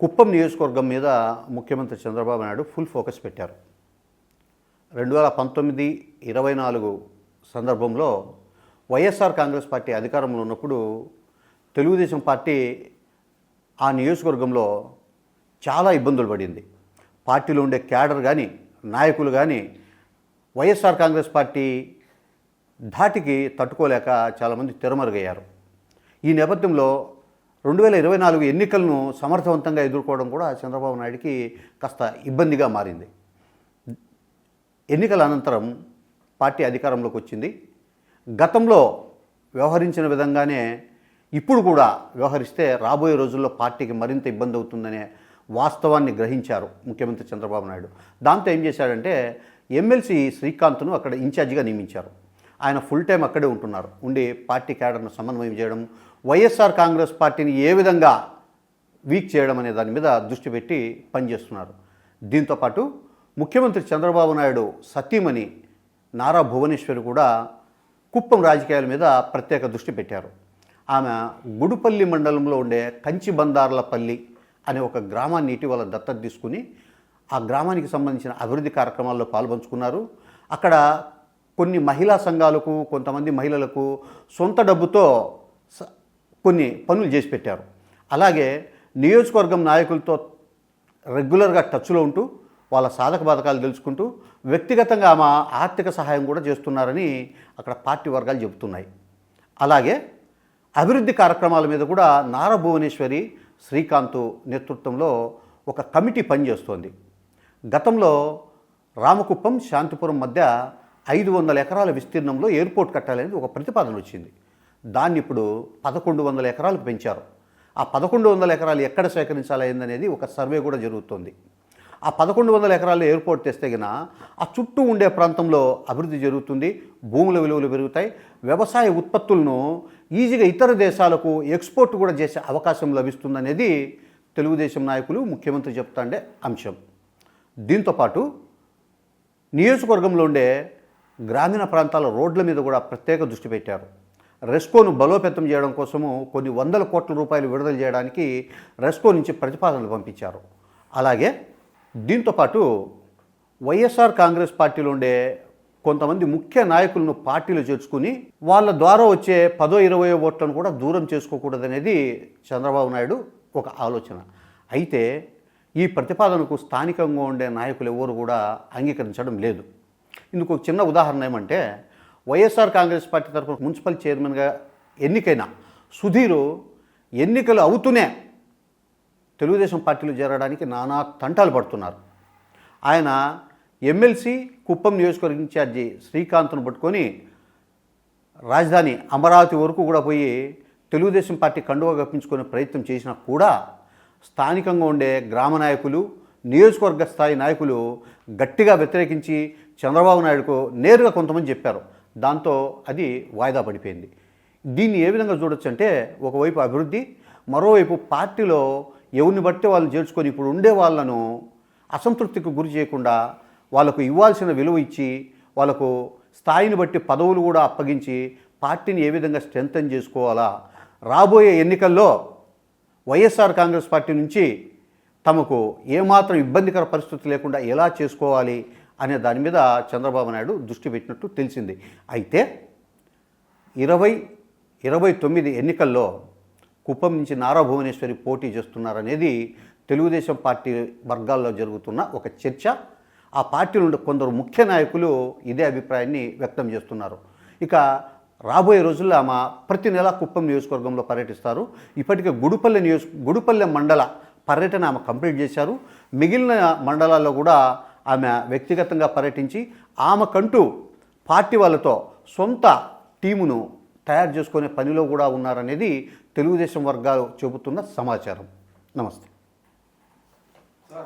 కుప్పం నియోజకవర్గం మీద ముఖ్యమంత్రి చంద్రబాబు నాయుడు ఫుల్ ఫోకస్ పెట్టారు. రెండు వేల పంతొమ్మిది ఇరవై నాలుగు సందర్భంలో వైఎస్ఆర్ కాంగ్రెస్ పార్టీ అధికారంలో ఉన్నప్పుడు తెలుగుదేశం పార్టీ ఆ నియోజకవర్గంలో చాలా ఇబ్బందులు పడింది. పార్టీలో ఉండే క్యాడర్ కానీ నాయకులు కానీ వైఎస్ఆర్ కాంగ్రెస్ పార్టీ ధాటికి తట్టుకోలేక చాలామంది తెరమరుగయ్యారు. ఈ నేపథ్యంలో రెండు వేల ఇరవై నాలుగు ఎన్నికలను సమర్థవంతంగా ఎదుర్కోవడం కూడా చంద్రబాబు నాయుడికి కాస్త ఇబ్బందిగా మారింది. ఎన్నికల అనంతరం పార్టీ అధికారంలోకి వచ్చింది. గతంలో వ్యవహరించిన విధంగానే ఇప్పుడు కూడా వ్యవహరిస్తే రాబోయే రోజుల్లో పార్టీకి మరింత ఇబ్బంది అవుతుందనే వాస్తవాన్ని గ్రహించారు ముఖ్యమంత్రి చంద్రబాబు నాయుడు. దాంతో ఏం చేశాడంటే ఎమ్మెల్సీ శ్రీకాంత్ను అక్కడ ఇన్ఛార్జిగా నియమించారు. ఆయన ఫుల్ టైం అక్కడే ఉంటున్నారు. ఉండి పార్టీ క్యాడర్ను సమన్వయం చేయడం వైఎస్ఆర్ కాంగ్రెస్ పార్టీని ఏ విధంగా వీక్ చేయడం అనే దాని మీద దృష్టి పెట్టి పనిచేస్తున్నారు. దీంతోపాటు ముఖ్యమంత్రి చంద్రబాబు నాయుడు సతీమణి నారా భువనేశ్వరి కూడా కుప్పం రాజకీయాల మీద ప్రత్యేక దృష్టి పెట్టారు. ఆమె గుడుపల్లి మండలంలో ఉండే కంచి బందార్లపల్లి అనే ఒక గ్రామాన్ని ఇటీవల దత్తత తీసుకుని ఆ గ్రామానికి సంబంధించిన అభివృద్ధి కార్యక్రమాల్లో పాల్పంచుకున్నారు. అక్కడ కొన్ని మహిళా సంఘాలకు కొంతమంది మహిళలకు సొంత డబ్బుతో స- కొన్ని పనులు చేసి పెట్టారు. అలాగే నియోజకవర్గం నాయకులతో రెగ్యులర్గా టచ్లో ఉంటూ వాళ్ళ సాధక బాధకాలు తెలుసుకుంటూ వ్యక్తిగతంగా ఆమె ఆర్థిక సహాయం కూడా చేస్తున్నారని అక్కడ పార్టీ వర్గాలు చెబుతున్నాయి. అలాగే అభివృద్ధి కార్యక్రమాల మీద కూడా నారా భువనేశ్వరి శ్రీకాంత్ నేతృత్వంలో ఒక కమిటీ పనిచేస్తోంది. గతంలో రామకుప్పం శాంతిపురం మధ్య ఐదు వందల ఎకరాల విస్తీర్ణంలో ఎయిర్పోర్ట్ కట్టాలనేది ఒక ప్రతిపాదన వచ్చింది. దాన్ని ఇప్పుడు పదకొండు వందల ఎకరాలకు పెంచారు. ఆ పదకొండు వందల ఎకరాలు ఎక్కడ సేకరించాలనేది ఒక సర్వే కూడా జరుగుతుంది. ఆ పదకొండు వందల ఎకరాల్లో ఎయిర్పోర్ట్ తెస్తే గిన ఆ చుట్టూ ఉండే ప్రాంతంలో అభివృద్ధి జరుగుతుంది భూముల విలువలు పెరుగుతాయి వ్యవసాయ ఉత్పత్తులను ఈజీగా ఇతర దేశాలకు ఎక్స్పోర్ట్ కూడా చేసే అవకాశం లభిస్తుందనేది తెలుగుదేశం నాయకులు ముఖ్యమంత్రి చెప్తాండే అంశం. దీంతోపాటు నియోజకవర్గంలో ఉండే గ్రామీణ ప్రాంతాల రోడ్ల మీద కూడా ప్రత్యేక దృష్టి పెట్టారు. రెస్కోను బలోపేతం చేయడం కోసము కొన్ని వందల కోట్ల రూపాయలు విడుదల చేయడానికి రెస్కో నుంచి ప్రతిపాదనలు పంపించారు. అలాగే దీంతోపాటు వైఎస్ఆర్ కాంగ్రెస్ పార్టీలో ఉండే కొంతమంది ముఖ్య నాయకులను పార్టీలో చేర్చుకుని వాళ్ళ ద్వారా వచ్చే పదో ఇరవై ఓట్లను కూడా దూరం చేసుకోకూడదనేది చంద్రబాబు నాయుడు ఒక ఆలోచన. అయితే ఈ ప్రతిపాదనకు స్థానికంగా ఉండే నాయకులు ఎవరు కూడా అంగీకరించడం లేదు. ఇందుకు ఒక చిన్న ఉదాహరణ ఏమంటే వైఎస్ఆర్ కాంగ్రెస్ పార్టీ తరఫున మున్సిపల్ చైర్మన్గా ఎన్నికైన సుధీరు ఎన్నికలు అవుతూనే తెలుగుదేశం పార్టీలో చేరడానికి నానా తంటాలు పడుతున్నారు. ఆయన ఎమ్మెల్సీ కుప్పం నియోజకవర్గ ఇన్ఛార్జి శ్రీకాంత్ను పట్టుకొని రాజధాని అమరావతి వరకు కూడా పోయి తెలుగుదేశం పార్టీ కండువా కప్పించుకునే ప్రయత్నం చేసినా కూడా స్థానికంగా ఉండే గ్రామ నాయకులు నియోజకవర్గ స్థాయి నాయకులు గట్టిగా వ్యతిరేకించి చంద్రబాబు నాయుడుకు నేరుగా కొంతమంది చెప్పారు. దాంతో అది వాయిదా పడిపోయింది. దీన్ని ఏ విధంగా చూడొచ్చు అంటే ఒకవైపు అభివృద్ధి మరోవైపు పార్టీలో ఎవరిని బట్టి వాళ్ళని చేర్చుకొని ఇప్పుడు ఉండే వాళ్ళను అసంతృప్తికి గురి చేయకుండా వాళ్ళకు ఇవ్వాల్సిన విలువ ఇచ్చి వాళ్ళకు స్థాయిని బట్టి పదవులు కూడా అప్పగించి పార్టీని ఏ విధంగా స్ట్రెంగ్తన్ చేసుకోవాలా? రాబోయే ఎన్నికల్లో వైఎస్ఆర్ కాంగ్రెస్ పార్టీ నుంచి తమకు ఏమాత్రం ఇబ్బందికర పరిస్థితి లేకుండా ఎలా చేసుకోవాలి? అనే దాని మీద చంద్రబాబు నాయుడు దృష్టి పెట్టినట్టు తెలిసింది. అయితే ఇరవై ఇరవై తొమ్మిది ఎన్నికల్లో కుప్పం నుంచి నారా భువనేశ్వరి పోటీ చేస్తున్నారనేది తెలుగుదేశం పార్టీ వర్గాల్లో జరుగుతున్న ఒక చర్చ. ఆ పార్టీ నుండి కొందరు ముఖ్య నాయకులు ఇదే అభిప్రాయాన్ని వ్యక్తం చేస్తున్నారు. ఇక రాబోయే రోజుల్లో ఆమె ప్రతి నెల కుప్పం నియోజకవర్గంలో పర్యటిస్తారు. ఇప్పటికే గుడిపల్లె నియోజ గుడిపల్లె మండల పర్యటన ఆమె కంప్లీట్ చేశారు. మిగిలిన మండలాల్లో కూడా ఆమె వ్యక్తిగతంగా పర్యటించి ఆమెకంటూ పార్టీ వాళ్ళతో సొంత టీమును తయారు చేసుకునే పనిలో కూడా ఉన్నారనేది తెలుగుదేశం వర్గాలు చెబుతున్న సమాచారం. నమస్తే.